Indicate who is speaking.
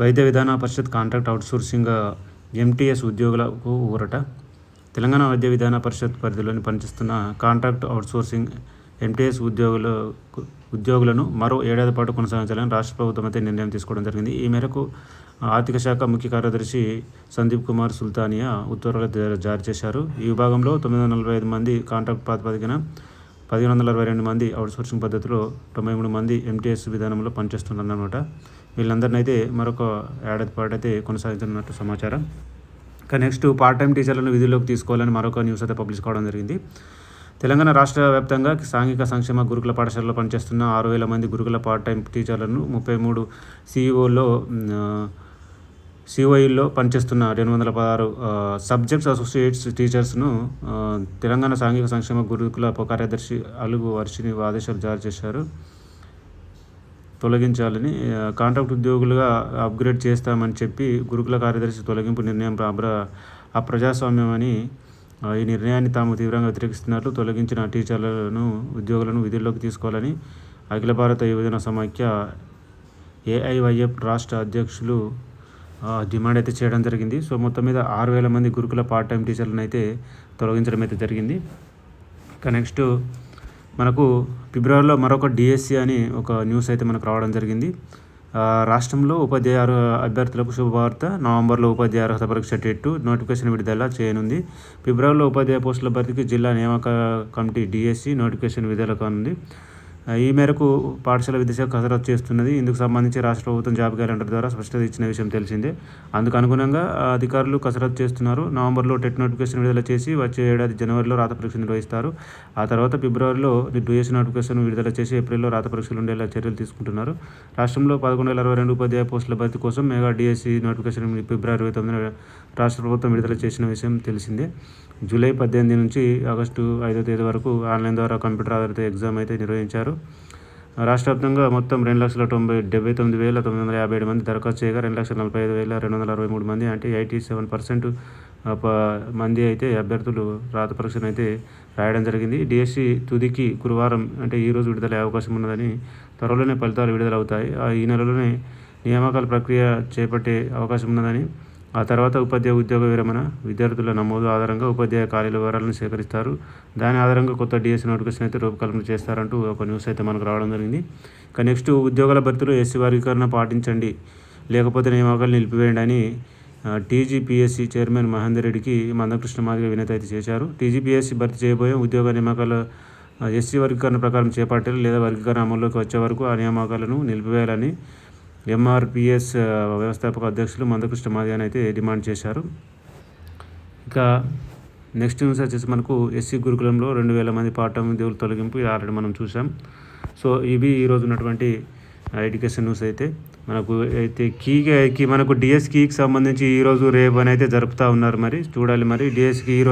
Speaker 1: వైద్య విధాన పరిషత్ contract outsourcing MTS ఉద్యోగులకు ఊరట. తెలంగాణ వైద్య విధాన పరిషత్ పరిధిలోని పనిచేస్తున్న కాంట్రాక్ట్ అవుట్సోర్సింగ్ ఎంటీఎస్ ఉద్యోగుల ఉద్యోగులను మరో ఏడాది పాటు కొనసాగించాలని రాష్ట్ర ప్రభుత్వం అయితే నిర్ణయం తీసుకోవడం జరిగింది. ఈ మేరకు ఆర్థిక శాఖ ముఖ్య కార్యదర్శి సందీప్ కుమార్ సుల్తానియా ఉత్తర్వులు జారీ చేశారు. ఈ విభాగంలో తొమ్మిది వందల నలభై ఐదు మంది కాంట్రాక్ట్ ప్రాతిపదికన పదిహేను వందల అరవై రెండు మంది అవుట్సోర్సింగ్ పద్ధతిలో తొంభై మూడు మంది ఎంటీఎస్ విధానంలో పనిచేస్తున్నారన్నమాట వీళ్ళందరినీ అయితే మరొక ఏడాది పాటు అయితే కొనసాగుతున్నట్టు సమాచారం. ఇక నెక్స్ట్ పార్ట్ టైం టీచర్లను విధుల్లోకి తీసుకోవాలని మరొక న్యూస్ అయితే పబ్లిష్ కావడం జరిగింది. తెలంగాణ రాష్ట్ర వ్యాప్తంగా సాంఘిక సంక్షేమ గురుకుల పాఠశాలలో పనిచేస్తున్న ఆరు వేల మంది గురుకుల పార్ట్ టైం టీచర్లను ముప్పై మూడు సిఇఓలో సిఓఈల్లో పనిచేస్తున్న రెండు వందల పదహారు సబ్జెక్ట్స్ అసోసియేట్స్ టీచర్స్ను తెలంగాణ సాంఘిక సంక్షేమ గురుకుల కార్యదర్శి అలుగు వర్షిని ఆదేశాలు జారీ చేశారు. తొలగించాలని కాంట్రాక్ట్ ఉద్యోగులుగా అప్గ్రేడ్ చేస్తామని చెప్పి గురుకుల కార్యదర్శి తొలగింపు నిర్ణయం అబ్ర అప్రజాస్వామ్యమని ఆ, ఈ నిర్ణయాన్ని తాము తీవ్రంగా వ్యతిరేకిస్తున్నట్లు తొలగించిన టీచర్లను ఉద్యోగులను విధుల్లోకి తీసుకోవాలని అఖిల భారత యువజన సమాఖ్య ఏఐవైఎఫ్ రాష్ట్ర అధ్యక్షులు డిమాండ్ అయితే చేయడం జరిగింది. సో మొత్తం మీద ఆరు వేల మంది గురుకుల పార్ట్ టైం టీచర్లను అయితే తొలగించడం అయితే జరిగింది. ఇక నెక్స్ట్ మనకు ఫిబ్రవరిలో మరొక డిఎస్సి అని ఒక న్యూస్ అయితే మనకు రావడం జరిగింది. రాష్ట్రంలో ఉపాధ్యాయ అభ్యర్థులకు శుభవార్త. నవంబర్లో ఉపాధ్యాయ అర్హత పరీక్ష టెట్ నోటిఫికేషన్ విడుదల చేయనుంది. ఫిబ్రవరిలో ఉపాధ్యాయ పోస్టుల భర్తీకి జిల్లా నియామక కమిటీ డిఎస్సి నోటిఫికేషన్ విడుదల కానుంది. ఈ మేరకు పాఠశాల విద్యాశాఖ కసరత్తు చేస్తున్నది. ఇందుకు సంబంధించి రాష్ట్ర ప్రభుత్వం జాబ్ క్యాలెండర్ ద్వారా స్పష్టత ఇచ్చిన విషయం తెలిసిందే. అందుకు అనుగుణంగా అధికారులు కసరత్తు చేస్తున్నారు. నవంబర్లో టెట్ నోటిఫికేషన్ విడుదల చేసి వచ్చే ఏడాది జనవరిలో రాత పరీక్ష నిర్వహిస్తారు. ఆ తర్వాత ఫిబ్రవరిలో డిఎస్ నోటిఫికేషన్ విడుదల చేసి ఏప్రిల్లో రాత పరీక్షలు ఉండేలా చర్యలు తీసుకుంటున్నారు. రాష్ట్రంలో పదకొండు వేల అరవై రెండు ఉపాధ్యాయ పోస్టుల భర్తీ కోసం మెగా డిఎస్సి నోటిఫికేషన్ ఫిబ్రవరి ఇరవై తొమ్మిదిన రాష్ట్ర ప్రభుత్వం విడుదల చేసిన విషయం తెలిసిందే. జూలై పద్దెనిమిది నుంచి ఆగస్టు ఐదో తేదీ వరకు ఆన్లైన్ ద్వారా కంప్యూటర్ ఆధారిత ఎగ్జామ్ అయితే నిర్వహించారు. రాష్ట్ర వ్యాప్తంగా మొత్తం రెండు లక్షల తొంభై డెబ్బై తొమ్మిది వేల తొమ్మిది వందల యాభై ఏడు మంది దరఖాస్తు చేయగా రెండు లక్షల నలభై ఐదు వేల రెండు వందల అరవై మూడు మంది అంటే ఎయిటీ సెవెన్ పర్సెంట్ మంది అయితే అభ్యర్థులు రాత పరీక్షను అయితే రాయడం జరిగింది. డిఎస్సి తుదికి గురువారం అంటే ఈ రోజు అవకాశం ఉన్నదని త్వరలోనే ఫలితాలు విడుదలవుతాయి. ఆ ఈ నెలలోనే నియామకాల ప్రక్రియ చేపట్టే అవకాశం ఉన్నదని ఆ తర్వాత ఉపాధ్యాయ ఉద్యోగ విరమణ. విద్యార్థుల నమోదు ఆధారంగా ఉపాధ్యాయ ఖాళీల వివరాలను సేకరిస్తారు. దాని ఆధారంగా కొత్త డిఎస్సి నోటిఫికేషన్ అయితే రూపకల్పన చేస్తారంటూ ఒక న్యూస్ అయితే మనకు రావడం జరిగింది. ఇక నెక్స్ట్ ఉద్యోగాల భర్తీలో ఎస్సీ వర్గీకరణ పాటించండి. లేకపోతే నియామకాలు నిలిపివేయండి అని టీజీపీఎస్సీ చైర్మన్ మహేందర్ రెడ్డికి మందకృష్ణ మాదిగ వినతి అయితే చేశారు. టీజీపీఎస్సీ భర్తీ చేయబోయే ఉద్యోగ నియామకాల ఎస్సీ వర్గీకరణ ప్రకారం చేపట్టారు లేదా వర్గీకరణ అమల్లోకి వచ్చే వరకు ఆ నియామకాలను నిలిపివేయాలని ఎంఆర్పిఎస్ వ్యవస్థాపక అధ్యక్షులు మందకృష్ణ మాదియాన్ అయితే డిమాండ్ చేశారు. ఇక నెక్స్ట్ న్యూస్ వచ్చేసి మనకు ఎస్సీ గురుకులంలో రెండు వేల మంది పాఠం దేవుల తొలగింపు ఆల్రెడీ మనం చూసాం సో ఇవి ఈరోజు ఉన్నటువంటి ఎడ్యుకేషన్ న్యూస్ అయితే మనకు అయితే కీకి మనకు డిఎస్ కీకి సంబంధించి ఈరోజు రేపు అని అయితే జరుపుతూ ఉన్నారు మరి. చూడాలి మరి డిఎస్కి ఈరోజు